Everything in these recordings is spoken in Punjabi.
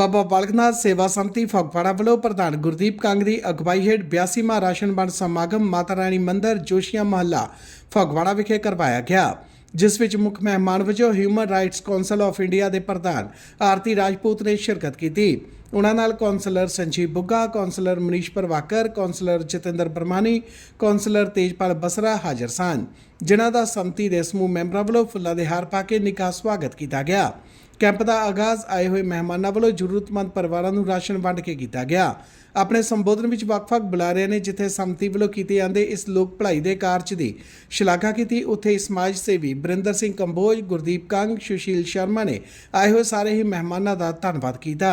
ਬਾਬਾ ਬਾਲਕਨਾਥ ਸੇਵਾ ਸੰਮਤੀ ਫਗਵਾੜਾ ਵੱਲੋਂ ਪ੍ਰਧਾਨ ਗੁਰਦੀਪ ਕੰਗ ਦੀ ਅਗਵਾਈ ਹੇਠ 82ਵਾਂ ਰਾਸ਼ਨ ਵੰਡ ਸਮਾਗਮ ਮਾਤਾ ਰਾਣੀ ਮੰਦਿਰ ਜੋਸ਼ੀਆਂ ਮਹੱਲਾ ਫਗਵਾੜਾ ਵਿਖੇ ਕਰਵਾਇਆ ਗਿਆ, ਜਿਸ ਵਿੱਚ ਮੁੱਖ ਮਹਿਮਾਨ ਵਜੋਂ human rights council of India ਦੇ ਪ੍ਰਧਾਨ ਆਰਤੀ ਰਾਜਪੂਤ ਨੇ ਸ਼ਿਰਕਤ ਕੀਤੀ। ਉਹਨਾਂ ਨਾਲ councillor Sanjeev Bugga, councillor Manish Pravakar councillor Jatinder Barmani, councillor Tejpal Basra ਹਾਜ਼ਰ ਸਨ, ਜਿਨ੍ਹਾਂ ਦਾ ਸੰਮਤੀ ਦੇ ਸਮੂਹ ਮੈਂਬਰਾਂ ਵੱਲੋਂ ਫੁੱਲਾਂ ਦੇ ਹਾਰ ਪਾ ਕੇ ਨਿੱਘਾ ਸਵਾਗਤ ਕੀਤਾ ਗਿਆ। ਕੈਂਪ ਦਾ ਆਗਾਜ਼ ਆਏ ਹੋਏ ਮਹਿਮਾਨਾਂ ਵੱਲੋਂ ਜ਼ਰੂਰਤਮੰਦ ਪਰਿਵਾਰਾਂ ਨੂੰ ਰਾਸ਼ਨ ਵੰਡ ਕੇ ਕੀਤਾ ਗਿਆ। ਆਪਣੇ ਸੰਬੋਧਨ ਵਿੱਚ ਵੱਖ-ਵੱਖ ਬੁਲਾਰਿਆਂ ਨੇ ਜਿੱਥੇ ਸੰਮਤੀ ਵੱਲੋਂ ਕੀਤੇ ਜਾਂਦੇ ਇਸ ਲੋਕ ਭਲਾਈ ਦੇ ਕਾਰਜ ਦੀ ਸ਼ਲਾਘਾ ਕੀਤੀ, ਉੱਥੇ ਸਮਾਜ ਸੇਵੀ ਬਰਿੰਦਰ ਸਿੰਘ ਕੰਬੋਜ, ਗੁਰਦੀਪ ਕੰਗ, ਸੁਸ਼ੀਲ ਸ਼ਰਮਾ ਨੇ ਆਏ ਹੋਏ ਸਾਰੇ ਹੀ ਮਹਿਮਾਨਾਂ ਦਾ ਧੰਨਵਾਦ ਕੀਤਾ।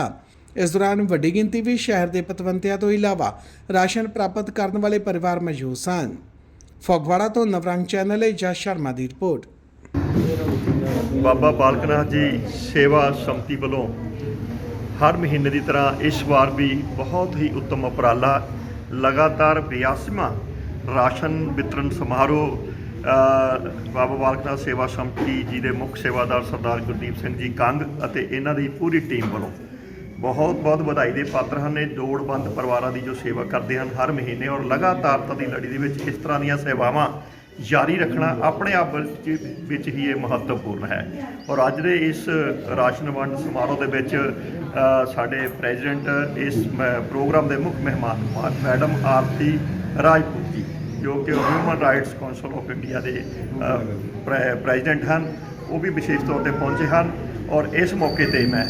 ਇਸ ਦੌਰਾਨ ਵੱਡੀ ਗਿਣਤੀ ਵਿੱਚ ਸ਼ਹਿਰ ਦੇ ਪਤਵੰਤਿਆਂ ਤੋਂ ਇਲਾਵਾ ਰਾਸ਼ਨ ਪ੍ਰਾਪਤ ਕਰਨ ਵਾਲੇ ਪਰਿਵਾਰ ਮੌਜੂਦ ਸਨ। ਫੋਗਵਾੜਾ ਤੋਂ ਨਵਰੰਗ ਚੈਨਲ ਲਈ ਜਸ ਸ਼ਰਮਾ ਦੀ ਰਿਪੋਰਟ। ਬਾਬਾ ਬਾਲਕ ਨਾਥ ਜੀ ਸੇਵਾ ਸੰਮਤੀ ਵੱਲੋਂ ਹਰ ਮਹੀਨੇ ਦੀ ਤਰ੍ਹਾਂ ਇਸ ਵਾਰ ਵੀ ਬਹੁਤ ਹੀ ਉੱਤਮ ਉਪਰਾਲਾ, ਲਗਾਤਾਰ 82ਵਾਂ ਰਾਸ਼ਨ ਵਿਤਰਨ ਸਮਾਰੋਹ ਬਾਬਾ ਬਾਲਕ ਨਾਥ ਸੇਵਾ ਸੰਮਤੀ ਜੀ ਦੇ ਮੁੱਖ ਸੇਵਾਦਾਰ ਸਰਦਾਰ ਗੁਰਦੀਪ ਸਿੰਘ ਜੀ ਕੰਗ ਅਤੇ ਇਹਨਾਂ ਦੀ ਪੂਰੀ ਟੀਮ ਵੱਲੋਂ ਬਹੁਤ ਬਹੁਤ ਵਧਾਈ ਦੇ ਪਾਤਰ ਹਨ। ਇਹ ਲੋੜਵੰਦ ਪਰਿਵਾਰਾਂ ਦੀ ਜੋ ਸੇਵਾ ਕਰਦੇ ਹਨ ਹਰ ਮਹੀਨੇ ਔਰ ਲਗਾਤਾਰਤਾ ਦੀ ਲੜੀ ਦੇ ਵਿੱਚ ਇਸ ਤਰ੍ਹਾਂ ਦੀਆਂ ਸੇਵਾਵਾਂ ਜਾਰੀ ਰੱਖਣਾ ਆਪਣੇ ਆਪ ਵਿੱਚ ਹੀ ਇਹ ਮਹੱਤਵਪੂਰਨ ਹੈ। ਔਰ ਅੱਜ ਦੇ ਇਸ ਰਾਸ਼ਨ ਵੰਡ ਸਮਾਰੋਹ ਦੇ ਵਿੱਚ ਸਾਡੇ ਪ੍ਰੈਜ਼ੀਡੈਂਟ, ਇਸ ਮ- ਪ੍ਰੋਗਰਾਮ ਦੇ ਮੁੱਖ ਮਹਿਮਾਨ ਮੈਡਮ ਆਰਤੀ ਰਾਜਪੂਤ ਜੀ, ਜੋ ਕਿ human rights council of India ਦੇ ਪ੍ਰੈ- ਪ੍ਰੈਜ਼ੀਡੈਂਟ ਹਨ। ਉਹ ਵੀ ਵਿਸ਼ੇਸ਼ ਤੌਰ ਤੇ ਪਹੁੰਚੇ ਹਨ। ਔਰ ਇਸ ਮੌਕੇ ਤੇ ਮੈਂ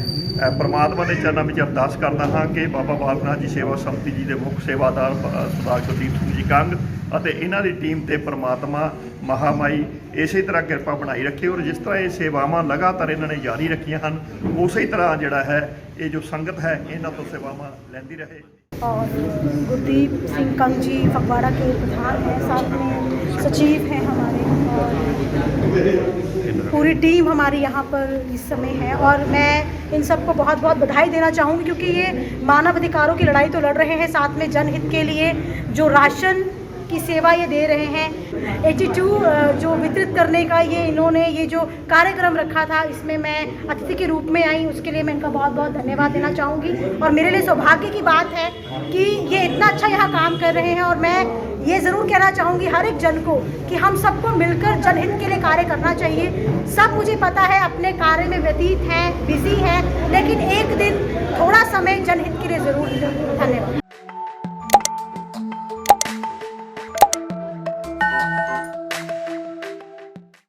ਪ੍ਰਮਾਤਮਾ ਦੇ ਚਰਨਾਂ ਵਿੱਚ ਅਰਦਾਸ ਕਰਦਾ ਹਾਂ ਕਿ ਬਾਬਾ ਬਾਲਕਨਾਥ ਜੀ ਸੇਵਾ ਸੰਮਤੀ ਜੀ ਦੇ ਮੁੱਖ ਸੇਵਾਦਾਰ ਅ, ਸਰਦਾਰ ਗੁਰਦੀਪ ਸਿੰਘ ਜੀ ਕੰਗ ਅਤੇ ਇਹਨਾਂ ਦੀ ਟੀਮ ਤੇ ਪ੍ਰਮਾਤਮਾ ਮਹਾਮਾਈ ਇਸੇ ਤਰ੍ਹਾਂ ਕਿਰਪਾ ਬਣਾਈ ਰੱਖੇ ਔਰ ਜਿਸ ਤਰ੍ਹਾਂ ਇਹ ਸੇਵਾਵਾਂ ਲਗਾਤਾਰ ਇਹਨਾਂ ਨੇ ਜਾਰੀ ਰੱਖੀਆਂ ਹਨ ਉਸੇ ਤਰ੍ਹਾਂ ਜਿਹੜਾ ਹੈ ਇਹ ਜੋ ਸੰਗਤ ਹੈ ਇਹਨਾਂ ਤੋਂ ਸੇਵਾਵਾਂ ਲੈਂਦੀ ਰਹੇ और गुरदीप सिंह कंग जी फगवाड़ा के प्रधान हैं साथ में सचिव हैं हमारे और पूरी टीम हमारी यहाँ पर इस समय है और मैं इन सबको बहुत बहुत बधाई देना चाहूँगी क्योंकि ये मानव अधिकारों की लड़ाई तो लड़ रहे हैं साथ में जनहित के लिए, जो राशन की सेवा ये दे रहे हैं। 82 जो वितरित करने का ये इन्होंने ये जो कार्यक्रम रखा था, इसमें मैं अतिथि के रूप में आई, उसके लिए मैं इनका बहुत बहुत धन्यवाद देना चाहूँगी। और मेरे लिए सौभाग्य की बात है कि इतना अच्छा यहाँ काम कर रहे हैं और मैं ये ज़रूर कहना चाहूँगी हर एक जन को कि हम सबको मिलकर जनहित के लिए कार्य करना चाहिए। सब मुझे पता है अपने कार्य में व्यतीत हैं, बिज़ी हैं, लेकिन एक दिन थोड़ा समय जनहित के लिए ज़रूर। धन्यवाद।